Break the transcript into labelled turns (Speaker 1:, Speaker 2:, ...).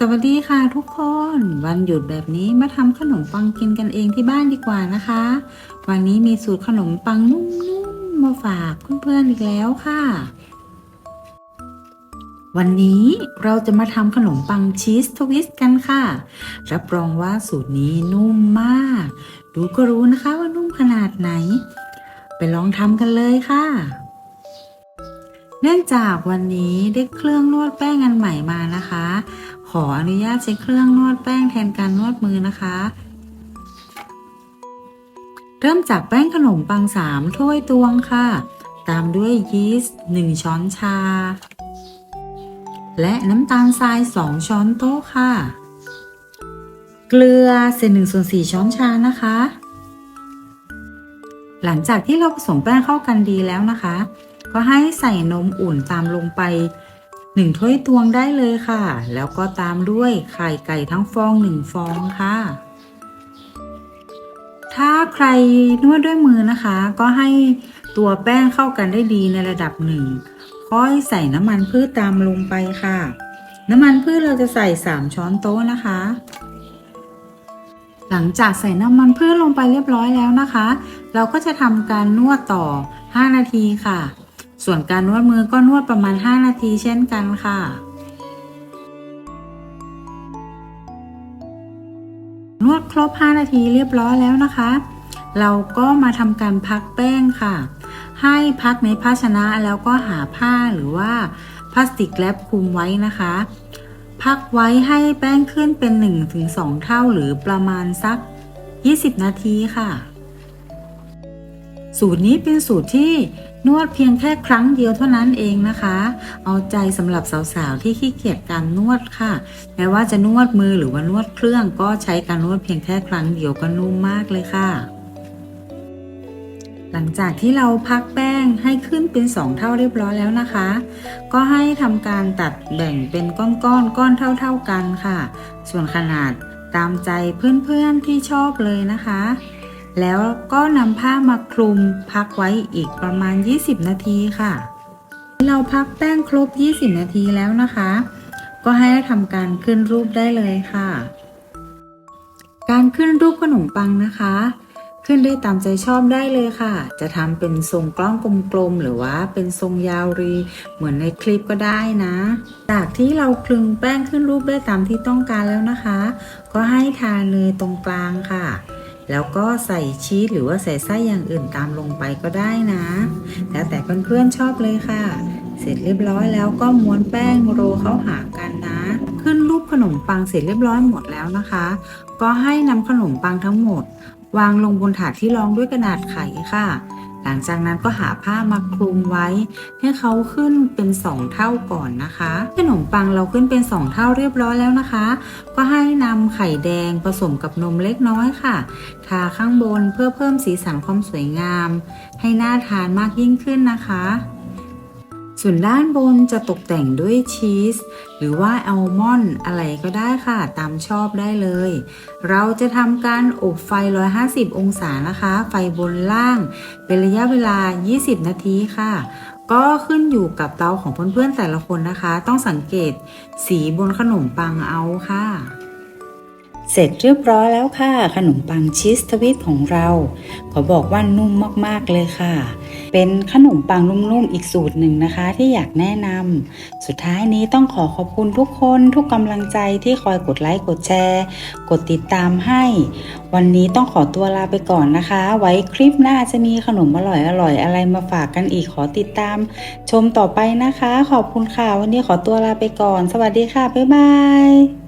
Speaker 1: สวัสดีค่ะทุกคน วันหยุดแบบนี้มาทำขนมปังกินกันเองที่บ้านดีกว่านะคะ วันนี้มีสูตรขนมปังนุ่มๆมาฝากเพื่อนๆอีกแล้วค่ะ วันนี้เราจะมาทำขนมปังชีสทวิสต์กันค่ะ รับรองว่าสูตรนี้นุ่มมาก ดูก็รู้นะคะว่านุ่มขนาดไหน ไปลองทำกันเลยค่ะเนื่องจากวันนี้ได้เครื่องนวดแป้งอันใหม่มานะคะ ขออนุญาตใช้เครื่องนวดแป้งแทนการนวดมือนะคะ เริ่มจากแป้งขนมปังสามถ้วยตวงค่ะ ตามด้วยยีสต์1ช้อนชา และน้ำตาลทราย2ช้อนโต๊ะค่ะ เกลือเศษหนึ่งส่วนสี่ช้อนชานะคะ หลังจากที่เราผสมแป้งเข้ากันดีแล้วนะคะ ก็ให้ใส่นมอุ่นตามลงไป 1ถ้วยตวงได้เลยค่ะ แล้วก็ตามด้วยไข่ไก่ทั้งฟอง1ฟองค่ะ ถ้าใครนวดด้วยมือนะคะ ก็ให้ตัวแป้งเข้ากันได้ดีในระดับหนึ่งค่อยใส่น้ำมันพืชตามลงไปค่ะ น้ำมันพืชเราจะใส่ 3 ช้อนโต๊ะนะคะ หลังจากใส่น้ำมันพืชลงไปเรียบร้อยแล้วนะคะ เราก็จะทำการนวดต่อ 5 นาทีค่ะ ส่วนการนวดมือก็นวดประมาณ 5 นาทีเช่นกันค่ะ นวดครบ 5 นาทีเรียบร้อยแล้วนะคะ เราก็มาทำการพักแป้งค่ะ ให้พักในภาชนะแล้วก็หาผ้าหรือว่าพลาสติกแรปคลุมไว้นะคะ พักไว้ให้แป้งขึ้นเป็น 1-2 เท่าหรือประมาณสัก 20 นาทีค่ะ สูตรนี้เป็นสูตรที่นวดเพียงแค่ครั้งเดียวเท่านั้นเองนะคะ เอาใจสำหรับสาวๆที่ขี้เกียจการนวดค่ะแม้ว่าจะนวดมือหรือว่านวดเครื่องก็ใช้การนวดเพียงแค่ครั้งเดียวก็นุ่มมากเลยค่ะ หลังจากที่เราพักแป้งให้ขึ้นเป็น 2 เท่าเรียบร้อยแล้วนะคะ ก็ให้ทำการตัดแบ่งเป็นก้อนๆก้ก้อนเท่า ๆกันค่ะ ส่วนขนาดตามใจเพื่อนๆที่ชอบเลยนะคะ แล้วก็นำผ้ามาคลุมพักไว้อีกประมาณ 20 นาทีค่ะ เราพักแป้งครบ 20 นาทีแล้วนะคะ ก็ให้ทำการขึ้นรูปได้เลยค่ะ การขึ้นรูปขนมปังนะคะ ขึ้นได้ตามใจชอบได้เลยค่ะ จะทำเป็นทรงกล้องกลมๆหรือว่าเป็นทรงยาวรี เหมือนในคลิปก็ได้นะ จากที่เราคลึงแป้งขึ้นรูปได้ตามที่ต้องการแล้วนะคะ ก็ให้ทาเนยตรงกลางค่ะ แล้วก็ใส่ชีสหรือว่าใส่ไส้อย่างอื่นตามลงไปก็ได้นะ แล้วแต่เพื่อนๆชอบเลยค่ะ เสร็จเรียบร้อยแล้วก็ม้วนแป้งโรเข้าหากันนะ ขึ้นรูปขนมปังเสร็จเรียบร้อยหมดแล้วนะคะ ก็ให้นำขนมปังทั้งหมด วางลงบนถาดที่รองด้วยกระดาษไขค่ะ หลังจากนั้นก็หาผ้ามาคลุมไว้ ให้เขาขึ้นเป็น2เท่าก่อนนะคะขนมปังเราขึ้นเป็น2เท่าเรียบร้อยแล้วนะคะ ก็ให้นำไข่แดงผสมกับนมเล็กน้อยค่ะ ทาข้างบนเพื่อเพิ่มสีสันความสวยงาม ให้น่าทานมากยิ่งขึ้นนะคะ ส่วนด้านบนจะตกแต่งด้วยชีส หรือว่าอัลมอนด์อะไรก็ได้ค่ะ ตามชอบได้เลย เราจะทำการอบไฟ 150 องศานะคะ ไฟบนล่าง เป็นระยะเวลา 20 นาทีค่ะ ก็ขึ้นอยู่กับเตาของเพื่อนๆแต่ละคนนะคะ ต้องสังเกตสีบนขนมปังเอาค่ะ เสร็จเรียบร้อยแล้วค่ะ ขนมปังชีสทวิตของเรา ขอบอกว่านุ่มมากๆเลยค่ะ เป็นขนมปังนุ่มๆอีกสูตรหนึ่งนะคะ ที่อยากแนะนำสุดท้ายนี้ต้องขอขอบคุณทุกคนทุกกำลังใจที่คอยกดไลค์กดแชร์ กดติดตามให้ วันนี้ต้องขอตัวลาไปก่อนนะคะ ไว้คลิปหน้าจะมีขนมอร่อยๆอะไรมาฝากกันอีกขอติดตาม ชมต่อไปนะคะ ขอบคุณค่ะ วันนี้ขอตัวลาไปก่อน สวัสดีค่ะบ๊ายบาย